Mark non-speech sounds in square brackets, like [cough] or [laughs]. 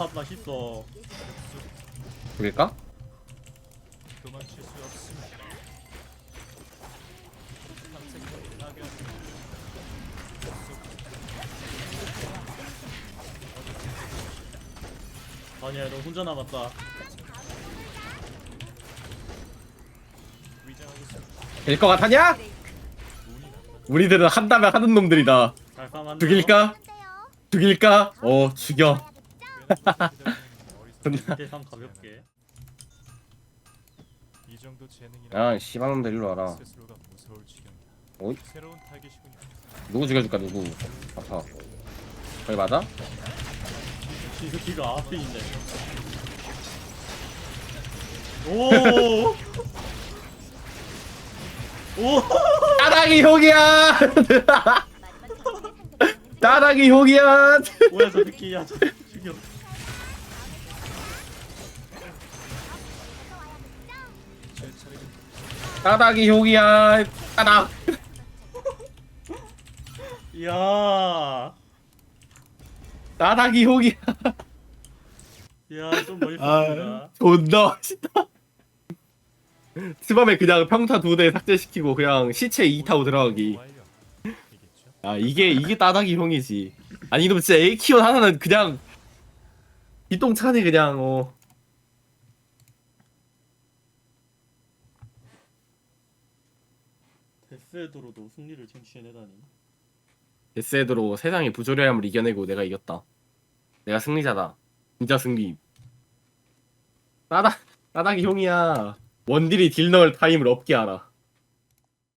밥 맛있어. 그럴까? 도망칠 수 없습니다. 아니야, 너 혼자 남았다. 위장하겠습니다. 될 것 같았냐? 우리들은 한다면 하는 놈들이다. 죽일까? 죽일까? 어 죽여. 대상 가볍게. 이 정도 재능이라 야 씨발놈들 일로 와라. 스스로가 무서울 지경이다. 어이? 새로운 타깃이군요. 누구 죽여줄까 누구? 아파. 거기 맞아? 이 새끼가 앞에 있네. 오. 오. 따닥이 형이야. [laughs] 따닥이 형이야. 뭐야 저 새끼야. 저 새끼 죽여. 따닥이 형이야. 따닥. 이야. 따닥이 형이야. 야, 좀 멋있습니다. 아 존나 멋있다. 스밤에 그냥 평타 두 대 삭제시키고 그냥 시체 2 타고 들어가기. 완료. 이겠죠? 아 이게 이게 따닥이 형이지. 아니 이놈 진짜 에이키온 하나는 그냥 이똥차네 그냥 어. 데스헤드로도 승리를 쟁취해내다니. 데스헤드로 세상의 부조리함을 이겨내고 내가 이겼다. 내가 승리자다. 진짜 승리. 따닥 따닥이 형이야. 원딜이 딜 넣을 타임을 없게 알아.